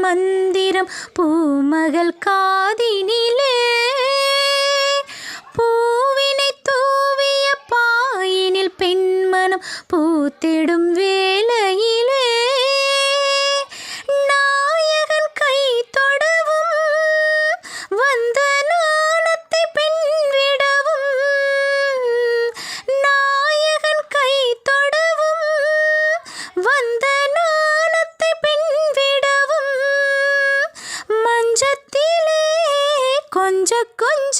மந்திரம் பூமகள் காதினிலே. பூவினை தூவிய பாயினில் பெண்மனம் பூத்திடும் வேலையிலே நாயகன் கை தொடவும் வந்த நாணத்தை பெண்விடவும் நாயகன் கை தொடவும் வந்த மஞ்சத்திலே கொஞ்ச கொஞ்ச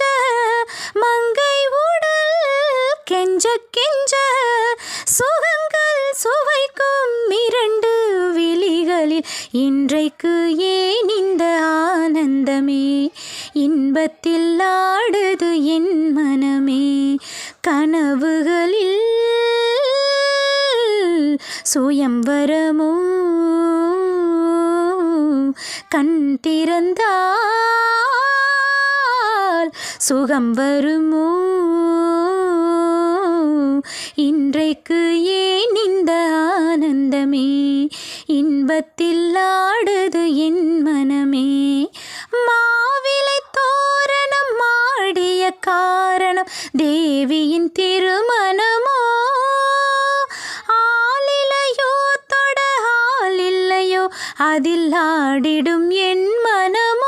மங்கை உடல் கெஞ்ச கெஞ்ச சுகங்கள் சுவைக்கும் இரண்டு விழிகளில் இன்றைக்கு ஏன் இந்த ஆனந்தமே? இன்பத்தில் ஆடுது என் மனமே கனவுகளில் சுயம்வரமோ? கண் திறந்தால் சுகம் வருமோ? இன்றைக்கு ஏன் இந்த ஆனந்தமே? இன்பத்தில் ஆடுது என் மனமே. மாவிலை தோரணம் ஆடிய காரணம் தேவியின் திருமணமோ? அதில் ஆடிடும் என் மனம்.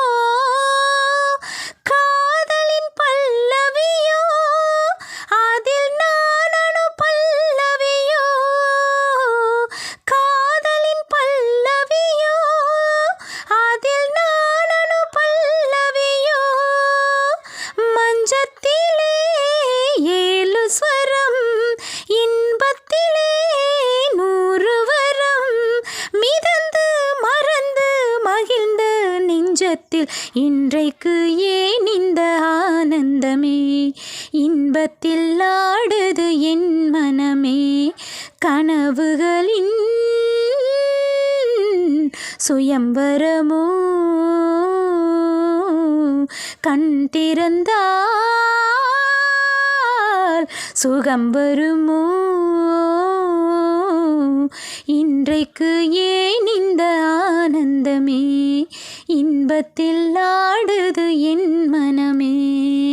நெஞ்சத்தில் இன்றைக்கு ஏன் இந்த ஆனந்தமே? இன்பத்தில் ஆடுது என் மனமே. கனவுகளின் சுயம்பரமோ கண் திறந்தால் சுகம் வருமோ? இன்றைக்கு ஏ இன்பத்தில் ஆடுது என் மனமே.